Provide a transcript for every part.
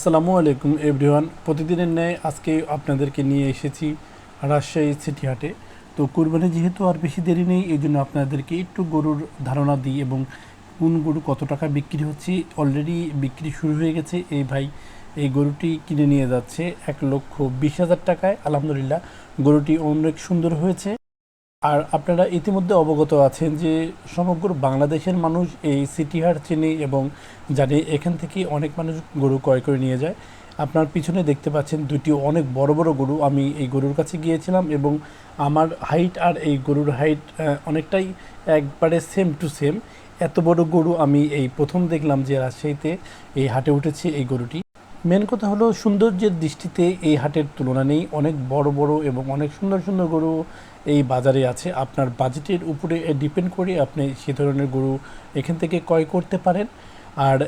আসসালামু আলাইকুম এভরিওয়ান। প্রতিদিনের ন্যায় আজকে আপনাদেরকে নিয়ে এসেছি রাজশাহী সিটি হাটে। তো কুরবানি যেহেতু আর বেশি দেরি নেই, এই জন্য আপনাদেরকে একটু গরুর ধারণা দিই এবং কোন গরু কত টাকা বিক্রি হচ্ছে। অলরেডি বিক্রি শুরু হয়ে গেছে। এই ভাই এই গরুটি কিনে নিয়ে যাচ্ছে এক লক্ষ বিশ হাজার টাকায়। আলহামদুলিল্লাহ, গরুটি অনেক সুন্দর হয়েছে। আর আপনারা ইতিমধ্যে অবগত আছেন যে সমগ্র বাংলাদেশের মানুষ এই সিটি হাট চেনে এবং জানে এখান থেকে অনেক মানুষ গরু ক্রয় করে নিয়ে যায়। আপনার পিছনে দেখতে পাচ্ছেন দুটি অনেক বড় বড় গরু। আমি এই গরুর কাছে গিয়েছিলাম এবং আমার হাইট আর এই গরুর হাইট অনেকটাই একবারে সেম টু সেম এত বড় গরু আমি এই প্রথম দেখলাম যে রাজশাহীতে এই হাটে উঠেছে এই গরুটি। মেন কথা হলো সৌন্দর্যের দৃষ্টিতে এই হাটের তুলনা নেই। অনেক বড় বড় এবং অনেক সুন্দর সুন্দর গরু এই বাজারে আছে। আপনার বাজেটের উপরে ডিপেন্ড করে আপনি সে ধরনের গরু এখান থেকে ক্রয় করতে পারেন। আর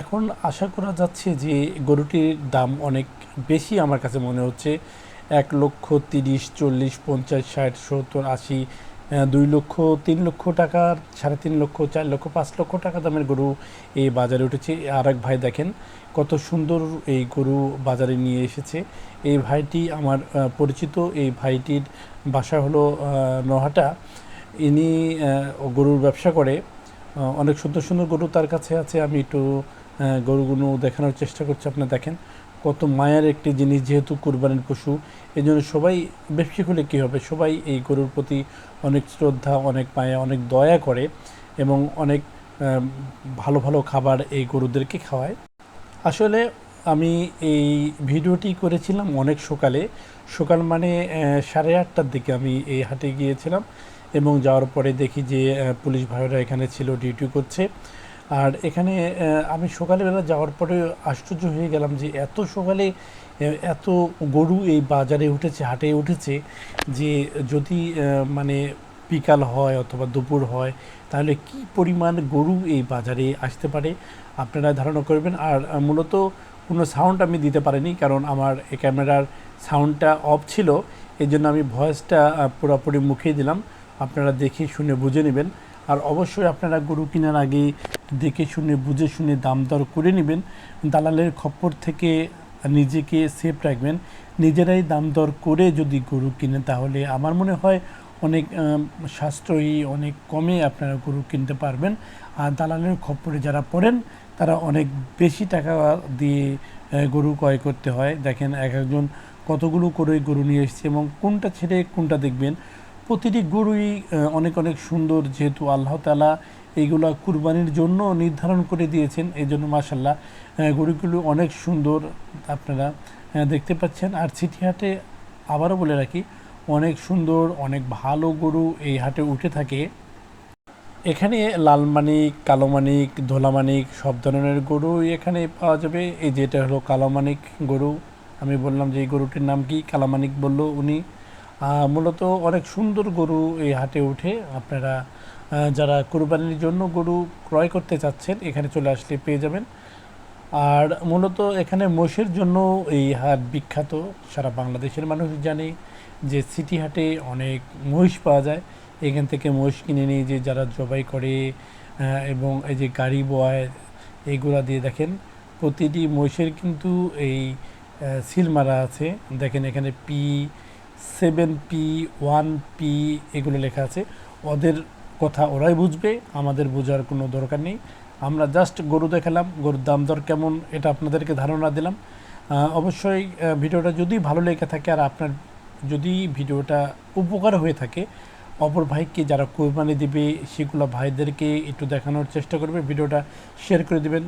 এখন আশা করা যাচ্ছে যে গরুটির দাম অনেক বেশি। আমার কাছে মনে হচ্ছে এক লক্ষ তিরিশ, চল্লিশ, পঞ্চাশ, ষাট, সত্তর, আশি দুই লক্ষ, তিন লক্ষ টাকার সাড়ে তিন লক্ষ, চার লক্ষ, পাঁচ লক্ষ টাকা দামের গরু এই বাজারে উঠেছে। আর এক ভাই দেখেন কত সুন্দর এই গরু বাজারে নিয়ে এসেছে। এই ভাইটি আমার পরিচিত। এই ভাইটির বাসা হলো নহাটা ইনি গরুর ব্যবসা করে। অনেক সুন্দর সুন্দর গরু তার কাছে আছে। আমি একটু গরুগুলো দেখানোর চেষ্টা করছি। আপনারা দেখেন কত মায়ের একটি জিনিস যেহেতু কুরবানির পশু এই জন্য সবাই ব্যবসা হলে কী হবে? সবাই এই গরুর প্রতি অনেক শ্রদ্ধা, অনেক মায়া, অনেক দয়া করে এবং অনেক ভালো ভালো খাবার এই গরুদেরকে খাওয়ায়। আসলে আমি এই ভিডিওটি করেছিলাম অনেক সকালে। সকাল মানে সাড়ে আটটার দিকে আমি এই হাটে গিয়েছিলাম এবং যাওয়ার পরে দেখি যে পুলিশ ভাইরা এখানে ছিল, ডিউটি করছে। আর এখানে আমি সকালবেলা যাওয়ার পরে আশ্চর্য হয়ে গেলাম যে এত সকালে এত গরু এই বাজারে উঠেছে, হাটে উঠেছে যে যদি মানে বিকাল হয় অথবা দুপুর হয়, তাহলে কি পরিমাণ গরু এই বাজারে আসতে পারে? আপনারা ধারণা করবেন। আর মূলত কোনো সাউন্ড আমি দিতে পারিনি কারণ আমার ক্যামেরার সাউন্ডটা অফ ছিল। এই জন্য আমি ভয়েসটা পুরোপুরি মুখেই দিলাম। আপনারা দেখে শুনে বুঝে নেবেন। আর অবশ্যই আপনারা গরু কেনার আগে দেখে শুনে, বুঝে শুনে দাম দর করে নেবেন। দালালের খপ্পর থেকে নিজেকে সেফ রাখবেন। নিজেরাই দাম দর করে যদি গরু কিনে তাহলে আমার মনে হয় অনেক সাশ্রয়ী, অনেক কমে আপনারা গরু কিনতে পারবেন। আর দালালের খপ্পরে যারা পড়েন, তারা অনেক বেশি টাকা দিয়ে গরু ক্রয় করতে হয়। দেখেন এক একজন কতগুলো করে গরু নিয়ে এসছে এবং কোনটা ছেড়ে কোনটা দেখবেন। প্রতিটি গরুই অনেক অনেক সুন্দর যেহেতু আল্লাহ তালা এইগুলা কুরবানির জন্য নির্ধারণ করে দিয়েছেন এই জন্য মাসাল্লাহ গরুগুলো অনেক সুন্দর আপনারা দেখতে পাচ্ছেন। আর সিটি হাটে আবারও বলে রাখি, অনেক সুন্দর, অনেক ভালো গরু এই হাটে উঠে থাকে। এখানে লাল মানিক কালো মানিক ধোলা মানিক সব ধরনের গরু এখানে পাওয়া যাবে। এই যেটা হলো কালো মানিক গরু, আমি বললাম যে এই গরুটির নাম কি? কালো মানিক বলল উনি। মূলত অনেক সুন্দর গরু এই হাটে উঠে আপনারা যারা কোরবানির জন্য গরু ক্রয় করতে চাচ্ছেন, এখানে চলে আসলে পেয়ে যাবেন। আর মূলত এখানে মোষের জন্য এই হাট বিখ্যাত। সারা বাংলাদেশের মানুষ জানে যে সিটি হাটে অনেক মহিষ পাওয়া যায়। এখান থেকে মহিষ কিনে নিয়ে যে যারা জবাই করে এবং এই যে গাড়ি বয় এইগুলা দিয়ে দেখেন, প্রতিটি মহিষের কিন্তু এই সিল মারা আছে। দেখেন এখানে P seven P one P এগুলো লেখা আছে। ওদের কথা ওরাই বুঝবে, আমাদের বোঝার কোনো দরকার নেই। আমরা জাস্ট গরু দেখালাম, গরুর দাম দর কেমন, এটা আপনাদেরকে ধারণা দিলাম। অবশ্যই ভিডিওটা যদি ভালো লেগে থাকে আর আপনার যদি ভিডিওটা উপকার হয়ে থাকে, অপর ভাইকে যারা কোরবানি দেবে, সেগুলো ভাইদেরকে একটু দেখানোর চেষ্টা করবে। ভিডিওটা শেয়ার করে দিবেন।